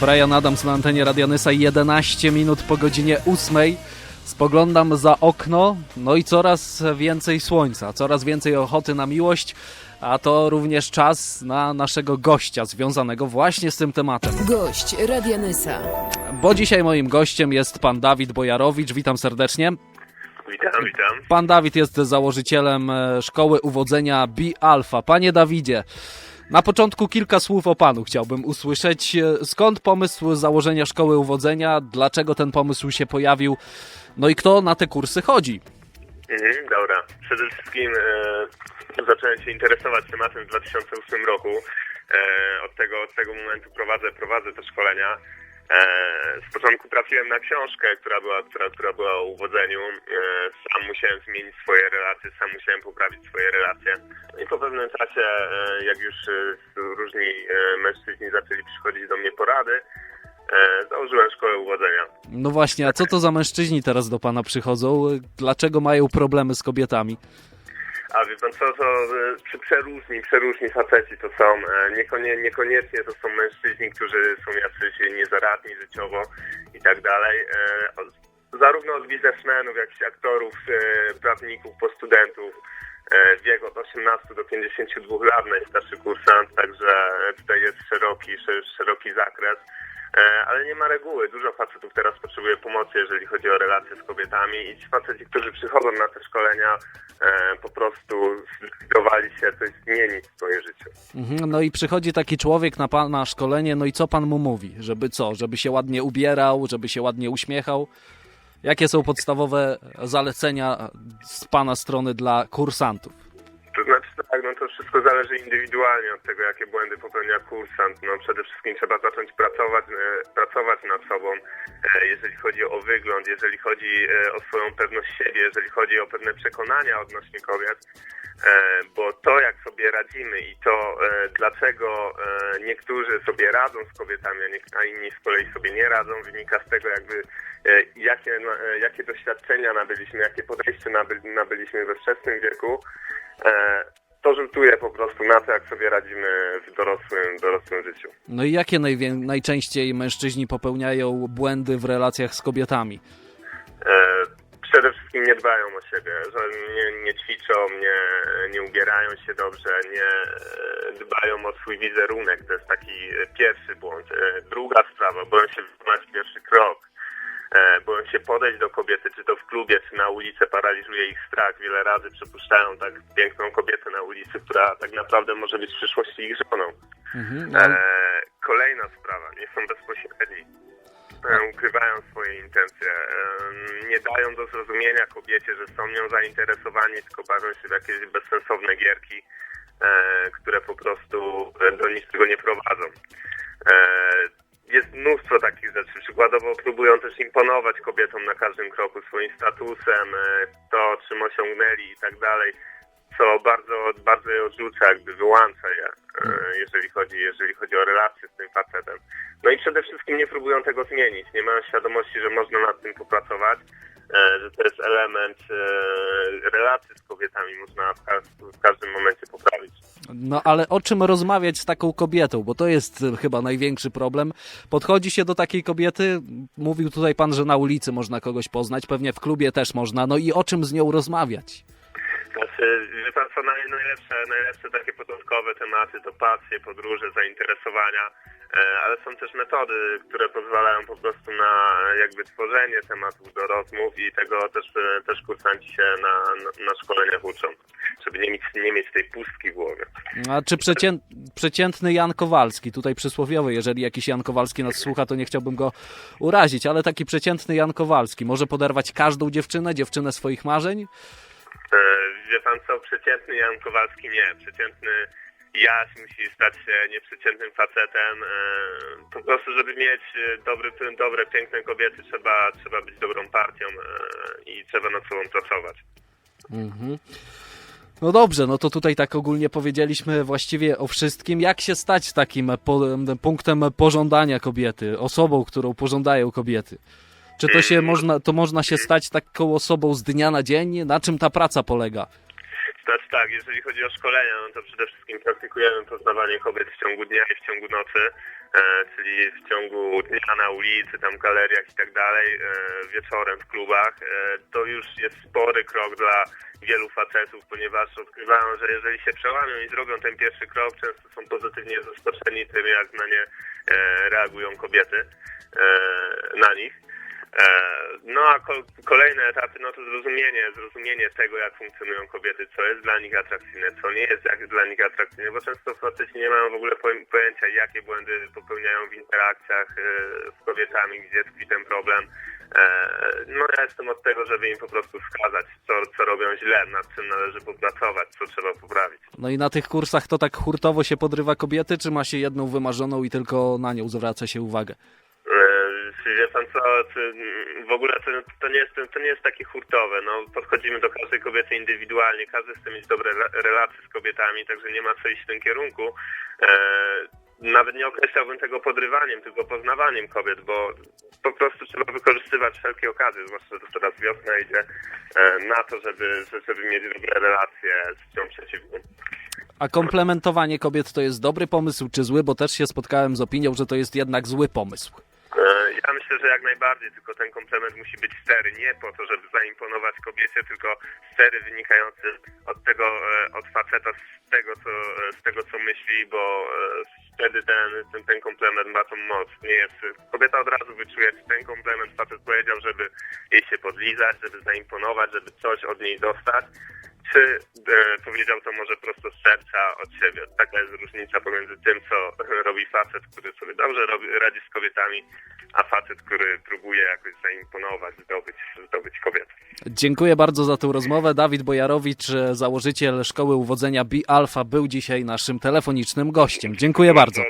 Brian Adams na antenie Radianysa 11 minut po godzinie 8. Spoglądam za okno, no i coraz więcej słońca, coraz więcej ochoty na miłość, a to również czas na naszego gościa związanego właśnie z tym tematem. Gość Radianysa. Bo dzisiaj moim gościem jest pan Dawid Bojarowicz. Witam serdecznie. Witam, witam. Pan Dawid jest założycielem e, szkoły uwodzenia B Alpha. Panie Dawidzie, na początku kilka słów o panu chciałbym usłyszeć. Skąd pomysł założenia szkoły uwodzenia? Dlaczego ten pomysł się pojawił? No i kto na te kursy chodzi? Mhm, dobra. Przede wszystkim e, zacząłem się interesować tematem w 2008 roku. E, od, tego, od tego momentu prowadzę, prowadzę te szkolenia. E, z początku trafiłem na książkę, która była, która, która była o uwodzeniu. E, sam musiałem zmienić swoje relacje, sam musiałem poprawić swoje relacje. No i po pewnym czasie, e, jak już różni mężczyźni zaczęli przychodzić do mnie porady, założyłem szkołę uwodzenia. No właśnie, a co to za mężczyźni teraz do pana przychodzą? Dlaczego mają problemy z kobietami? A wie pan co, to e, przy- przeróżni, przeróżni faceci to są, e, niekonie, niekoniecznie to są mężczyźni, którzy są jacyś niezaradni życiowo i tak dalej. E, Zarówno od biznesmenów, jak i aktorów, prawników, po studentów, wiek od 18 do 52 lat, najstarszy kursant, także tutaj jest szeroki, szeroki zakres. E, Ale nie ma reguły. Dużo facetów teraz potrzebuje pomocy, jeżeli chodzi o relacje z kobietami i ci faceci, którzy przychodzą na te szkolenia, e, po prostu zdecydowali się coś zmienić w swoim życiu. Mhm, No i przychodzi taki człowiek na pana szkolenie, no i co pan mu mówi? Żeby co? Żeby się ładnie ubierał, żeby się ładnie uśmiechał? Jakie są podstawowe zalecenia z pana strony dla kursantów? Tak, no to wszystko zależy indywidualnie od tego, jakie błędy popełnia kursant. No przede wszystkim trzeba zacząć pracować, e, pracować nad sobą, e, jeżeli chodzi o wygląd, jeżeli chodzi e, o swoją pewność siebie, jeżeli chodzi o pewne przekonania odnośnie kobiet, bo to jak sobie radzimy i to dlaczego niektórzy sobie radzą z kobietami, a, inni z kolei sobie nie radzą, wynika z tego jakby jakie, jakie doświadczenia nabyliśmy, jakie podejście naby, nabyliśmy we wczesnym wieku. To rzutuje po prostu na to, jak sobie radzimy w dorosłym, dorosłym życiu. No i jakie najczęściej mężczyźni popełniają błędy w relacjach z kobietami? E, przede wszystkim nie dbają o siebie, że nie, nie ćwiczą, nie, nie ubierają się dobrze, nie e, dbają o swój wizerunek. To jest taki pierwszy błąd. E, druga sprawa, boją się wykonać pierwszy krok. E, boją się podejść do kobiety, czy to w klubie, czy na ulicy, paraliżuje ich strach. Wiele razy przepuszczają tak piękną kobietę na ulicy, która tak naprawdę może być w przyszłości ich żoną. Mhm, no, E, kolejna sprawa, nie są bezpośredni. E, ukrywają swoje intencje. E, nie dają do zrozumienia kobiecie, że są nią zainteresowani, tylko bawią się w jakieś bezsensowne gierki, które po prostu do niczego nie prowadzą. Jest mnóstwo takich. Przykładowo próbują też imponować kobietom na każdym kroku swoim statusem, e, to czym osiągnęli i tak dalej, co bardzo, bardzo je odrzuca, jakby wyłącza je, e, jeżeli chodzi, jeżeli chodzi o relacje z tym facetem. No i przede wszystkim nie próbują tego zmienić, nie mają świadomości, że można nad tym popracować, że to jest element e, relacji z kobietami, można w każdym momencie poprawić. no ale o czym rozmawiać z taką kobietą? Bo to jest e, chyba największy problem. Podchodzi się do takiej kobiety, mówił tutaj pan, że na ulicy można kogoś poznać, pewnie w klubie też można, no i o czym z nią rozmawiać? Znaczy, wie pan co, naj, najlepsze, najlepsze takie początkowe tematy to pasje, podróże, zainteresowania, e, ale są też metody, które pozwalają po prostu na jakby tworzenie tematów do rozmów i tego też, e, też kursanci się na, na, na szkoleniach uczą, żeby nie mieć, nie mieć tej pustki w głowie. A czy przecię... przeciętny Jan Kowalski, tutaj przysłowiowy, jeżeli jakiś Jan Kowalski nas słucha, to nie chciałbym go urazić, ale taki przeciętny Jan Kowalski może poderwać każdą dziewczynę, dziewczynę swoich marzeń? E, Wie pan co, przeciętny Jan Kowalski nie. Przeciętny Jaś musi stać się nieprzeciętnym facetem. E, Po prostu, żeby mieć e, dobry, dobre, piękne kobiety, trzeba, trzeba być dobrą partią i trzeba nad sobą pracować. Mhm. No dobrze, no to tutaj tak ogólnie powiedzieliśmy właściwie o wszystkim. Jak się stać takim po, punktem pożądania kobiety, osobą, którą pożądają kobiety? Czy to się można, to można się stać taką osobą z dnia na dzień? Na czym ta praca polega? Znaczy tak, jeżeli chodzi o szkolenia, no to przede wszystkim praktykujemy poznawanie kobiet w ciągu dnia i w ciągu nocy. e, czyli w ciągu dnia na ulicy, tam galeriach i tak dalej, e, wieczorem w klubach, e, to już jest spory krok dla wielu facetów, ponieważ odkrywają, że jeżeli się przełamią i zrobią ten pierwszy krok, często są pozytywnie zaskoczeni tym, jak na nie e, reagują kobiety e, na nich. E, No a ko- kolejne etapy, no to zrozumienie, zrozumienie tego, jak funkcjonują kobiety, co jest dla nich atrakcyjne, co nie jest dla nich atrakcyjne, bo często faceci nie mają w ogóle po- pojęcia, jakie błędy popełniają w interakcjach e, z kobietami, gdzie tkwi ten problem. E, No ja jestem od tego, żeby im po prostu wskazać, co, co robią źle, nad czym należy popracować, co trzeba poprawić. No i na tych kursach to tak hurtowo się podrywa kobiety, czy ma się jedną wymarzoną i tylko na nią zwraca się uwagę? E, Wie pan co, czy w ogóle to, to, nie jest, to nie jest takie hurtowe. No, podchodzimy do każdej kobiety indywidualnie, każdy chce mieć dobre rela- relacje z kobietami, także nie ma co iść w tym kierunku. E, nawet nie określałbym tego podrywaniem, tylko poznawaniem kobiet, bo po prostu trzeba wykorzystywać wszelkie okazje, zwłaszcza, że teraz wiosna idzie, e, na to, żeby, żeby mieć dobre relacje z tą przeciwną. A komplementowanie kobiet to jest dobry pomysł czy zły? Bo też się spotkałem z opinią, że to jest jednak zły pomysł. Myślę, że jak najbardziej, tylko ten komplement musi być stery, nie po to, żeby zaimponować kobiecie, tylko stery wynikający od tego, e, od faceta z tego, co, e, z tego, co myśli, bo e, wtedy ten, ten, ten komplement ma tą moc. Nie jest, kobieta od razu wyczuje, czy ten komplement facet powiedział, żeby jej się podlizać, żeby zaimponować, żeby coś od niej dostać, czy e, powiedział to może prosto z serca od siebie. Taka jest różnica pomiędzy tym, co robi facet, który sobie dobrze robi, radzi z kobietami, a facet, który próbuje jakoś zaimponować, zdobyć, zdobyć kobietę. Dziękuję bardzo za tę rozmowę. Dawid Bojarowicz, e, założyciel Szkoły Uwodzenia Bi Alpha, był dzisiaj naszym telefonicznym gościem. Dziękuję bardzo.